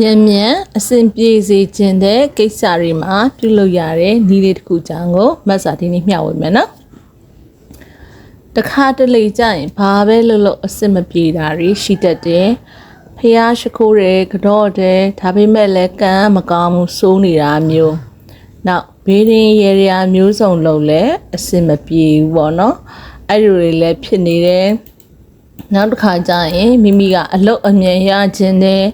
မြန်မြန်အဆင်ပြေစေခြင်းတဲ့ကိစ္စတွေမှာပြုလုပ်ရတဲ့နည်းလေးတစ်ခုကြောင့်ကိုမတ်စာဒီနေ့မျှဝေမယ်နော်တခါတလေကြာရင်ဘာပဲလုပ်လို့အဆင်မပြေတာတွေရှိတတ်တယ်ဖះရှိခိုးတယ်ကြော့တယ်ဒါပေမဲ့လည်းကံမကောင်းဘူးစိုးနေတာမျိုးနောက်ဘေးရင်ရေရာမျိုးစုံလုံးလည်းအဆင်မပြေဘူးပေါ့နော်အဲ့ဒီတွေလည်းဖြစ်နေတယ်နောက်တစ်ခါကျရင်မိမိကအလုတ်အမြင်ရခြင်းနဲ့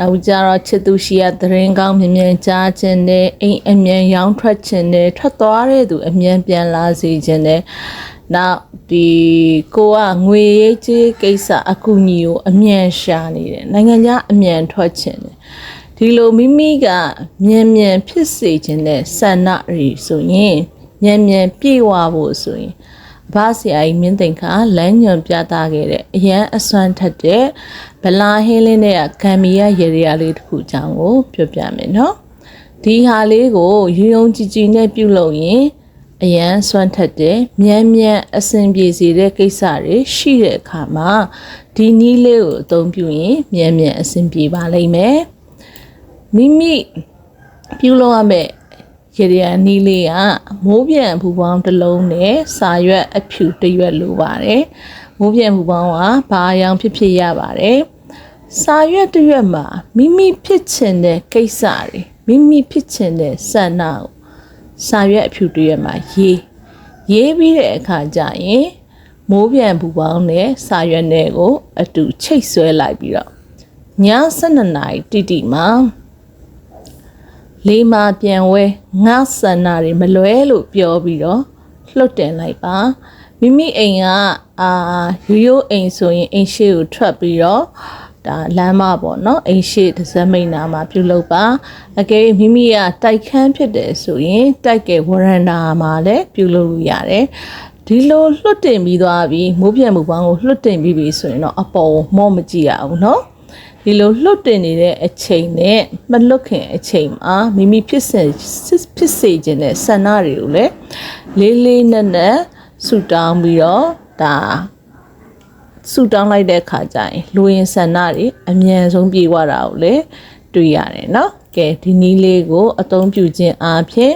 နောက်ကြတော့ချစ်သူရှိရသတင်းကောင်းမြင်မြင်ကြားခြင်းနဲ့အိမ်အမြန်ရောင်းထွက်ခြင်းနဲ့ထွက်သွားတဲ့သူအမြန်ပြန်လာစေခြင်းနဲ့နောက်ဒီကိုကငွေရေးကြေးကိစ္စအကူအညီကိုအမြန်ရှာနေတယ်နိုင်ငံခြားအမြန်ထွက်ခြင်းနဲ့ဒီလိုမိမိကမြန်မြန်ဖြစ်စေခြင်းနဲ့ဆန္ဒတွေဆိုရင်မြန်မြန်ပြေဝဖို့ဆိုရင် ဘာဆရာကြီးမင်းသိန်ခါလမ်းညွန်ပြသခဲ့တဲ့အရန်အစွမ်းထက်တဲ့ဗလာဟင်းလင်းတဲ့ကံမီရရေရလေးတစ်ခုအကြောင်းကိုပြောပြမယ်နော်ဒီဟာလေးကိုရုံရုံကြည်ကြည်နဲ့ပြုလုပ်ရင်အရန်စွမ်းထက်တဲ့မြန်မြန်အဆင်ပြေစေတဲ့ကိစ္စတွေရှိတဲ့အခါမှာဒီနည်းလေးကိုအသုံးပြုရင်မြန်မြန်အဆင်ပြေပါလိမ့်မယ်မိမိပြုလုပ်ရမယ့် ရေရနီးလေးကမိုးပြန်ပူပေါင်းတစ်လုံးနဲ့စာရွက်အဖြူတစ်ရွက်လိုပါတယ်မိုးပြန်ပူပေါင်းကဘာအရောင်ဖြစ်ဖြစ်ရပါတယ်စာရွက်တစ်ရွက်မှာမိမိဖြစ်ချင်တဲ့ကိစ္စတွေမိမိဖြစ်ချင်တဲ့ဆန္ဒကိုစာရွက်အဖြူတစ်ရွက်မှာရေးရေးပြီးတဲ့အခါကျရင်မိုးပြန်ပူပေါင်းနဲ့စာရွက်နဲ့ကို အတူချိတ်ဆွဲလိုက်ပြီးတော့ည7:00နာရီတိတိမှာ လေးမပြန်ဝဲငါဆန္ဒတွေမလွဲလို့ပြောပြီးတော့လှုပ်တင်လိုက်ပါမိမိအိမ်ကအာရိုးရိုးအိမ်ဆိုရင်အိမ်ရှိကိုထွက်ပြီးတော့ဒါလမ်းမပေါ့နော်အိမ်ရှိတစ်စက်မိန်နာမှာပြုလုပ်ပါအကယ်၍မိမိကတိုက်ခန်းဖြစ်တယ်ဆိုရင်တိုက်ကဲဝရန်တာမှာလည်းပြုလုပ်လို့ရတယ်ဒီလိုလွတ်တင်ပြီးသွားပြီးမိုးပြန်မှုပေါင်းကိုလွတ်တင်ပြီးပြီဆိုရင်တော့အပေါ်မော့မကြည့်ရဘူးเนาะ ဒီလိုလွတ်တင်နေတဲ့အချိန်နဲ့မလွတ်ခင်အချိန်မှာမိမိဖြစ်စေဖြစ်စေခြင်းတဲ့ဆန္ဒတွေကိုလည်းလေးလေးနက်နက်ဆူတောင်းပြီးတော့ဒါဆူတောင်းလိုက်တဲ့အခါကျရင်လူရင်ဆန္ဒတွေအမြန်ဆုံးပြေဝတာကိုလည်းတွေ့ရတယ်နော်ကဲဒီနည်းလေးကို အသုံးပြုခြင်းအပြင်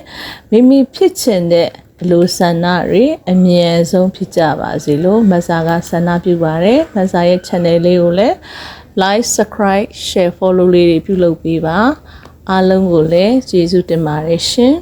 မိမိဖြစ်ချင်တဲ့လူဆန္ဒတွေအမြဲဆုံးဖြစ်ကြပါစေလို့မဆာကဆန္ဒပြုပါတယ်မဆာရဲ့ channel လေးကိုလည်း like subscribe share follow လေးတွေပြုလုပ်ပေးပါအားလုံးကိုလည်းကျေးဇူးတင်ပါတယ်ရှင်